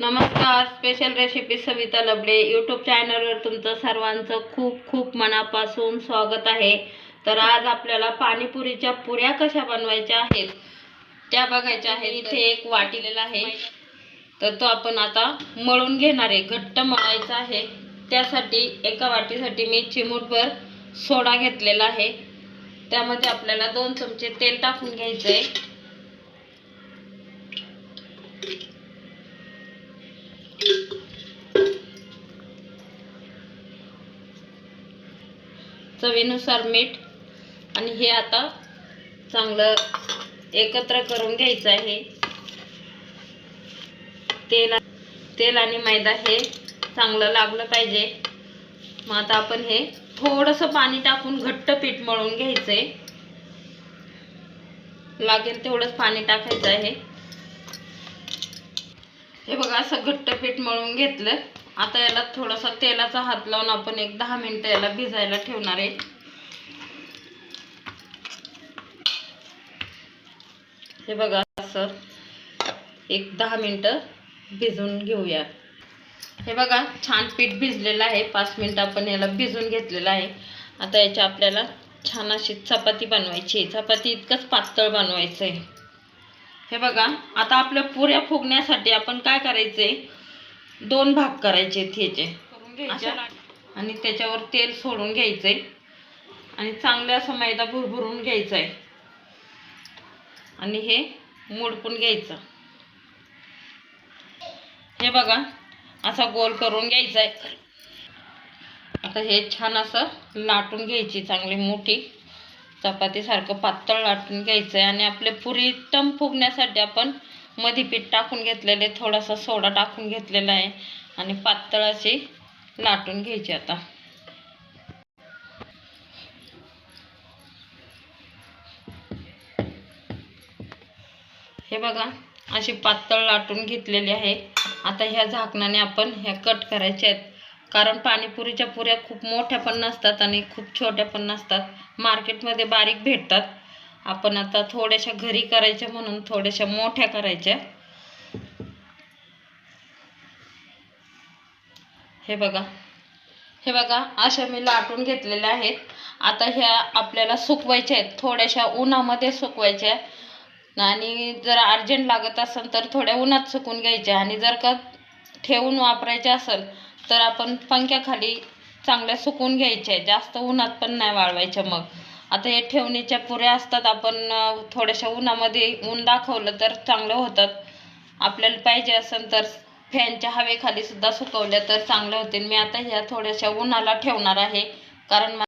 नमस्कार special recipe Savita Labde. YouTube चॅनलवर तुमचं सर्वांचं खूप खूप मनापासून स्वागत आहे. तर आज आपल्याला पाणीपुरीच्या पुऱ्या कशा बनवायच्या आहेत त्या बघायच्या आहेत. इथे एक वाटीलेला आहे. तर तो आपण आता मळून घेणार आहे. घट्ट मळायचा आहे. त्यासाठी एका वाटीसाठी मी चिमूटभर सोडा घेतलेला आहे. त्यामध्ये आपल्याला दोन चमचे तेल टाकून घ्यायचं आहे चवीनुसार मीठ आणि हे आता चांगलं एकत्र करून घ्यायचं आहे. तेल तेल आणि मैदा हे चांगलं लागलं पाहिजे. मग आता आपण हे थोडंसं पाणी टाकून घट्ट पीठ मळून घ्यायचंय. लागेल तेवढंच पाणी टाकायचं आहे. हे बघा असं घट्ट पीठ मळून घेतलं. आता याला थोडासा तेलाचा हात लावून आपण एक दहा मिनिटं याला भिजायला ठेवणार आहे. हे बघा असं एक दहा मिनिटं भिजवून घेऊया. हे बघा छान पीठ भिजलेलं आहे. पाच मिनटं आपण याला भिजून घेतलेलं आहे. आता याच्या आपल्याला छान अशी चपाती बनवायची आहे. चपाती इतकंच पातळ बनवायचं आहे हे बघा आता आपल्या पुऱ्या फुगण्यासाठी आपण काय करायचंय? दोन भाग करायचे ह्याचे. आणि त्याच्यावर तेल सोडून घ्यायचंय. आणि चांगलं असं मैदा भुरभुरून घ्यायचा आहे आणि हे मोडपून घ्यायचं. हे बघा असा गोल करून घ्यायचा आहे आता हे छान असं लाटून घ्यायची चांगली मोठी. चपातीसारखं पातळ लाटून घ्यायचं आहे आणि आपले पुरी टम फुगण्यासाठी आपण मधी पीठ टाकून घेतलेले थोडासा सोडा टाकून घेतलेला आहे आणि पातळ अशी लाटून घ्यायची आता. हे बघा अशी पातळ लाटून घेतलेली आहे. आता ह्या झाकणाने आपण ह्या कट करायच्या आहेत. कारण पाणीपुरीच्या पुऱ्या खूप मोठ्या पण नसतात आणि खूप छोट्या पण नसतात. मार्केटमध्ये बारीक भेटतात. आपण आता थोड्याशा घरी करायच्या म्हणून थोड्याशा मोठ्या करायच्या. हे बघा. हे बघा अशा मी लाटून घेतलेल्या आहेत. आता ह्या आपल्याला सुकवायच्या आहेत. थोड्याशा उन्हामध्ये सुकवायच्या. आणि जर अर्जंट लागत असेल तर थोड्या उन्हात सुकून घ्यायच्या. आणि जर का ठेवून वापरायच्या असेल तर आपण पंख्याखाली चांगल्या सुकून घ्यायच्या जास्त उन्हात पण नाही वाळवायच्या मग. आता हे ठेवणीच्या पुऱ्या असतात आपण थोड्याशा उन्हामध्ये ऊन दाखवलं तर चांगलं होतात. आपल्याला पाहिजे असेल तर फॅनच्या हवेखाली सुद्धा सुकवल्या तर चांगलं होतील. मी आता ह्या थोड्याशा उन्हाला ठेवणार आहे कारण